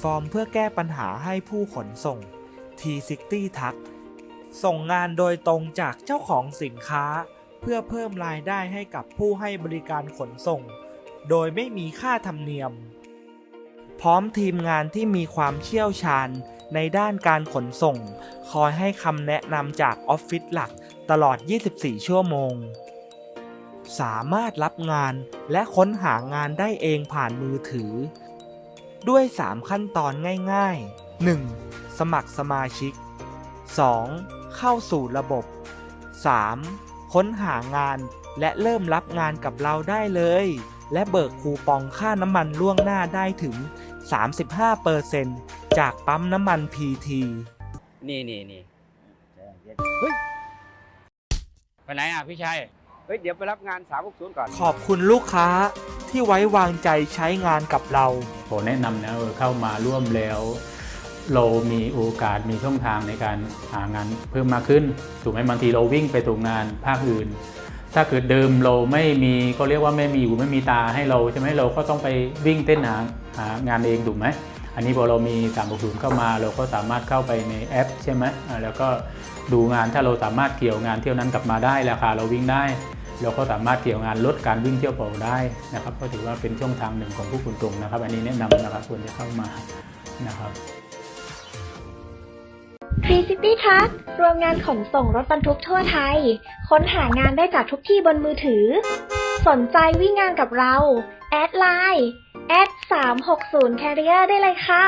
ฟอร์มเพื่อแก้ปัญหาให้ผู้ขนส่ง T60 ทักส่งงานโดยตรงจากเจ้าของสินค้า เพื่อเพิ่มรายได้ให้กับผู้ให้บริการขนส่ง โดยไม่มีค่าธรรมเนียม พร้อมทีมงานที่มีความเชี่ยวชาญในด้านการขนส่ง คอยให้คำแนะนำจากออฟฟิศหลักตลอด 24 ชั่วโมง สามารถรับงานและค้นหางานได้เองผ่านมือถือ ด้วย 3 ขั้นตอนง่ายๆ 1. สมัครสมาชิก 2. เข้าสู่ระบบ 3. ค้นหางานและเริ่มรับงานกับเราได้เลย และเบิกคูปองค่าน้ำมันล่วงหน้าได้ถึง 35%จากปั๊มน้ำมัน PT นี่นี่นี่เฮ้ยไปไหนอะพี่ชัย เฮ้ย เดี๋ยวไปรับงาน360ก่อน ขอบคุณลูกค้า ที่ไว้วางใจใช้งานกับเรา ผมแนะนำนะเข้ามาร่วมแล้ว เรามีโอกาสมีช่องทางในการหางานเพิ่มมากขึ้น ถูกไหมบางทีเราวิ่งไปถูกงานภาคอื่น ถ้าเกิดเดิมเราไม่มีก็เรียกว่าไม่มีหูไม่มีตาให้เราใช่ไหมเราก็ต้องไปวิ่งเต้นหาหางานเองถูกไหมอันนี้พอเรามี3 6 0เข้ามา เราก็สามารถเข้าไปในแอป ใช่ไหมแล้วก็ดูงานถ้าเราสามารถเกี่ยวงานเที่ยวนั้นกลับมาได้ราคาเราวิ่งได้ เราก็สามารถเกี่ยวงานลดการวิ่งเที่ยวเปล่าได้นะครับ ก็ถือว่าเป็นช่องทางหนึ่งของผู้ขนส่งนะครับ อันนี้แนะนำนะครับควรจะเข้ามานะครับ360 Truck รวมงานขนส่งรถบรรทุกทั่วไทย ค้นหางานได้จากทุกที่บนมือถือ สนใจวิ่งงานกับเรา แอดไลน์แอด360 Carrier ได้เลยค่ะ